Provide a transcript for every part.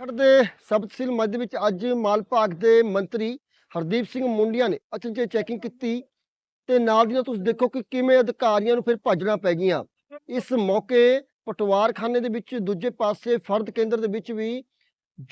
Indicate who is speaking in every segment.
Speaker 1: ਖੜ ਦੇ ਸਬ ਮੱਧ ਵਿੱਚ ਅੱਜ ਮਾਲ ਭਾਗ ਦੇ ਮੰਤਰੀ ਹਰਦੀਪ ਸਿੰਘ ਮੁੰਡੀਆਂ ਨੇ ਅਚਨਚੇ ਚੈਕਿੰਗ ਕੀਤੀ ਤੇ ਨਾਲ ਦੀ ਨਾਲ ਤੁਸੀਂ ਦੇਖੋ ਕਿ ਕਿਵੇਂ ਅਧਿਕਾਰੀਆਂ ਨੂੰ ਫਿਰ ਭੱਜਣਾ ਪੈ ਗਈਆਂ। ਇਸ ਮੌਕੇ ਪਟਵਾਰਖਾਨੇ ਦੇ ਵਿੱਚ ਦੂਜੇ ਪਾਸੇ ਫਰਦ ਕੇਂਦਰ ਦੇ ਵਿੱਚ ਵੀ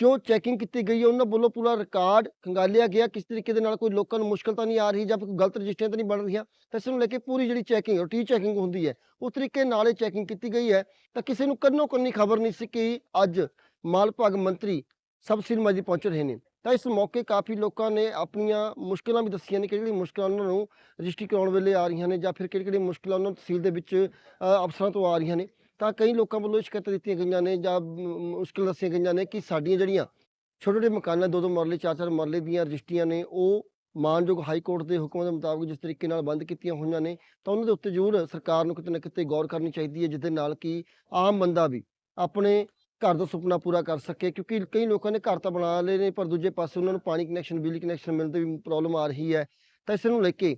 Speaker 1: ਜੋ ਚੈਕਿੰਗ ਕੀਤੀ ਗਈ ਹੈ, ਉਹਨਾਂ ਵੱਲੋਂ ਪੂਰਾ ਰਿਕਾਰਡ ਖੰਗਾਲਿਆ ਗਿਆ। ਕਿਸ ਤਰੀਕੇ ਦੇ ਨਾਲ ਕੋਈ ਲੋਕਾਂ ਨੂੰ ਮੁਸ਼ਕਲ ਤਾਂ ਨਹੀਂ ਆ ਰਹੀ ਜਾਂ ਕੋਈ ਗਲਤ ਰਜਿਸਟਰੀਆਂ ਤਾਂ ਨਹੀਂ ਬਣ ਰਹੀਆਂ, ਤਾਂ ਇਸ ਨੂੰ ਲੈ ਕੇ ਪੂਰੀ ਜਿਹੜੀ ਚੈਕਿੰਗ ਰੂਟੀਨ ਚੈਕਿੰਗ ਹੁੰਦੀ ਹੈ, ਉਸ ਤਰੀਕੇ ਨਾਲ ਇਹ ਚੈਕਿੰਗ ਕੀਤੀ ਗਈ ਹੈ। ਤਾਂ ਕਿਸੇ ਨੂੰ ਕੰਨੋ ਕੰਨੀ ਖਬਰ ਨਹੀਂ ਸੀ ਕਿ ਅੱਜ ਮਾਲ ਭਾਗ ਮੰਤਰੀ ਸਬ ਸਿਨੇਮਾ ਪਹੁੰਚ ਰਹੇ ਨੇ। ਤਾਂ ਇਸ ਮੌਕੇ ਕਾਫੀ ਲੋਕਾਂ ਨੇ ਆਪਣੀਆਂ ਮੁਸ਼ਕਲਾਂ ਵੀ ਦੱਸੀਆਂ ਨੇ ਕਿ ਜਿਹੜੀ ਮੁਸ਼ਕਲਾਂ ਉਹਨਾਂ ਨੂੰ ਰਜਿਸਟਰੀ ਕਰਾਉਣ ਵੇਲੇ ਆ ਰਹੀਆਂ ਨੇ ਜਾਂ ਫਿਰ ਕਿਹੜੀ ਕਿਹੜੀ ਮੁਸ਼ਕਲਾਂ ਉਹਨਾਂ ਨੂੰ ਤਹਿਸੀਲ ਦੇ ਵਿੱਚ ਅਫਸਰਾਂ ਤੋਂ ਆ ਰਹੀਆਂ ਨੇ। ਤਾਂ ਕਈ ਲੋਕਾਂ ਵੱਲੋਂ ਸ਼ਿਕਾਇਤਾਂ ਦਿੱਤੀਆਂ ਗਈਆਂ ਨੇ ਜਾਂ ਮ, ਮੁਸ਼ਕਲ ਦੱਸੀਆਂ ਗਈਆਂ ਨੇ ਕਿ ਸਾਡੀਆਂ ਜਿਹੜੀਆਂ ਛੋਟੇ ਛੋਟੇ ਮਕਾਨਾਂ ਦੋ ਦੋ ਮਰਲੇ ਚਾਰ ਚਾਰ ਮਰਲੇ ਦੀਆਂ ਰਜਿਸਟਰੀਆਂ ਨੇ ਉਹ ਮਾਨਯੋਗ ਹਾਈ ਕੋਰਟ ਦੇ ਹੁਕਮਾਂ ਦੇ ਮੁਤਾਬਕ ਜਿਸ ਤਰੀਕੇ ਨਾਲ ਬੰਦ ਕੀਤੀਆਂ ਹੋਈਆਂ ਨੇ ਤਾਂ ਉਹਨਾਂ ਦੇ ਉੱਤੇ ਜ਼ਰੂਰ ਸਰਕਾਰ ਨੂੰ ਕਿਤੇ ਨਾ ਕਿਤੇ ਗੌਰ ਕਰਨੀ ਚਾਹੀਦੀ ਹੈ ਜਿਹਦੇ ਨਾਲ ਕਿ ਆਮ ਬੰਦਾ ਵੀ ਆਪਣੇ ਘਰ ਦਾ ਸੁਪਨਾ ਪੂਰਾ ਕਰ ਸਕੇ, ਕਿਉਂਕਿ ਕਈ ਲੋਕਾਂ ਨੇ ਘਰ ਤਾਂ ਬਣਾ ਲਏ ਨੇ, ਪਰ ਦੂਜੇ ਪਾਸੇ ਉਹਨਾਂ ਨੂੰ ਪਾਣੀ ਕਨੈਕਸ਼ਨ ਬਿਜਲੀ ਕਨੈਕਸ਼ਨ ਮਿਲਣ ਦੀ ਵੀ ਪ੍ਰੋਬਲਮ ਆ ਰਹੀ ਹੈ। ਤਾਂ ਇਸ ਨੂੰ ਲੈ ਕੇ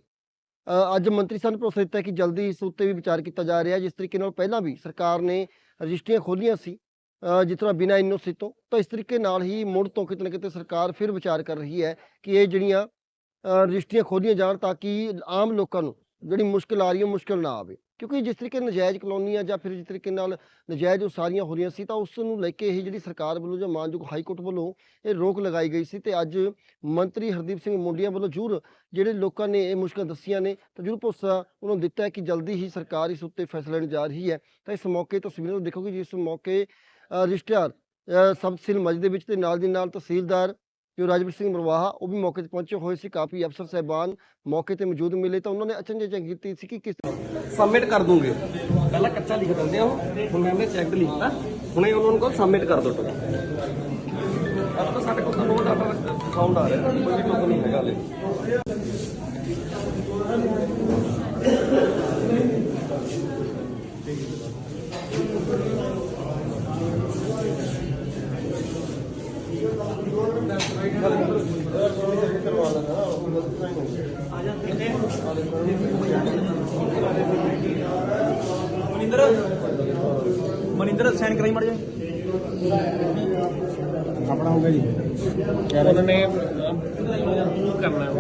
Speaker 1: ਅੱਜ ਮੰਤਰੀ ਸਾਹਿਬ ਨੇ ਭਰੋਸਾ ਦਿੱਤਾ ਕਿ ਜਲਦੀ ਇਸ ਉੱਤੇ ਵੀ ਵਿਚਾਰ ਕੀਤਾ ਜਾ ਰਿਹਾ ਜਿਸ ਤਰੀਕੇ ਨਾਲ ਪਹਿਲਾਂ ਵੀ ਸਰਕਾਰ ਨੇ ਰਜਿਸਟਰੀਆਂ ਖੋਲੀਆਂ ਸੀ ਜਿਸ ਤਰ੍ਹਾਂ ਬਿਨਾਂ ਐਨਓਸੀ ਤੋਂ, ਤਾਂ ਇਸ ਤਰੀਕੇ ਨਾਲ ਹੀ ਮੁੜ ਤੋਂ ਕਿਤੇ ਨਾ ਕਿਤੇ ਸਰਕਾਰ ਫਿਰ ਵਿਚਾਰ ਕਰ ਰਹੀ ਹੈ ਕਿ ਇਹ ਜਿਹੜੀਆਂ ਰਜਿਸਟਰੀਆਂ ਖੋਲੀਆਂ ਜਾਣ ਤਾਂ ਕਿ ਆਮ ਲੋਕਾਂ ਨੂੰ ਜਿਹੜੀ ਮੁਸ਼ਕਲ ਆ ਰਹੀ ਹੈ, ਉਹ ਮੁਸ਼ਕਲ ਨਾ ਆਵੇ। ਕਿਉਂਕਿ ਜਿਸ ਤਰੀਕੇ ਨਜਾਇਜ਼ ਕਲੋਨੀਆਂ ਜਾਂ ਫਿਰ ਜਿਸ ਤਰੀਕੇ ਨਾਲ ਨਜਾਇਜ਼ ਉਸਾਰੀਆਂ ਹੋ ਰਹੀਆਂ ਸੀ ਤਾਂ ਉਸ ਨੂੰ ਲੈ ਕੇ ਇਹ ਜਿਹੜੀ ਸਰਕਾਰ ਵੱਲੋਂ ਜਾਂ ਮਾਨਯੋਗ ਹਾਈ ਕੋਰਟ ਵੱਲੋਂ ਇਹ ਰੋਕ ਲਗਾਈ ਗਈ ਸੀ ਤੇ ਅੱਜ ਮੰਤਰੀ ਹਰਦੀਪ ਸਿੰਘ ਮੁੰਡੀਆਂ ਵੱਲੋਂ ਜ਼ਰੂਰ ਜਿਹੜੇ ਲੋਕਾਂ ਨੇ ਇਹ ਮੁਸ਼ਕਲਾਂ ਦੱਸੀਆਂ ਨੇ ਤਾਂ ਜ਼ਰੂਰ ਭਰੋਸਾ ਉਹਨਾਂ ਨੂੰ ਦਿੱਤਾ ਹੈ ਕਿ ਜਲਦੀ ਹੀ ਸਰਕਾਰ ਇਸ ਉੱਤੇ ਫੈਸਲਾ ਲੈਣ ਜਾ ਰਹੀ ਹੈ। ਤਾਂ ਇਸ ਮੌਕੇ ਤਸਵੀਰਾਂ ਦੇਖੋਗੇ ਜਿਸ ਮੌਕੇ ਅ, ਸਬ ਤਹਿਸੀਲ ਮੱਝ ਦੇ ਵਿੱਚ ਤੇ ਨਾਲ ਦੀ ਨਾਲ ਤਹਿਸੀਲਦਾਰ ਜੋ ਰਾਜਵੀਰ ਸਿੰਘ ਮਰਵਾਹਾ ਉਹ ਵੀ ਮੌਕੇ ਤੇ ਪਹੁੰਚੇ ਹੋਏ ਸੀ ਕਾਫੀ ਅਫਸਰ ਸਹਿਬਾਨ ਮੌਕੇ ਤੇ ਮੌਜੂਦ ਮਿਲੇ ਤਾਂ ਉਹਨਾਂ ਨੇ ਅਚਨਚੇ ਚੈੱਕ ਕੀਤੀ ਸੀ ਕਿ ਕਿਸ
Speaker 2: ਸਬਮਿਟ ਕਰ ਦੂੰਗੇ ਪਹਿਲਾਂ ਕੱਚਾ ਲਿਖ ਦਿੰਦੇ ਆ ਉਹ ਹੁਣ ਮੈਂ ਚੈੱਕ ਲਿਖਤਾ ਹੁਣੇ ਉਹਨਾਂ ਨੂੰ ਕਹੋ ਸਬਮਿਟ ਕਰ ਦੋ ਟੋਕਨ ਅੱਜ ਤਾਂ ਸਾਡੇ ਕੋਲ ਤਾਂ ਨੋ ਡਾਟਾ ਸਾਊਂਡ ਆ ਰਿਹਾ ਕੋਈ ਵੀ ਟੋਕਨ ਨਹੀਂ ਹੈਗਾ ਹਲੇ
Speaker 3: ਮਨਿੰਦਰ ਮਨਿੰਦਰ ਸਾਈਨ ਕਰਾਈ ਮੜ ਜਾ
Speaker 4: ਆਪਣਾ ਹੋ ਗਿਆ ਜੀ।
Speaker 2: ਉਹਨਾਂ ਨੇ ਕਰਨਾ ਹੈ।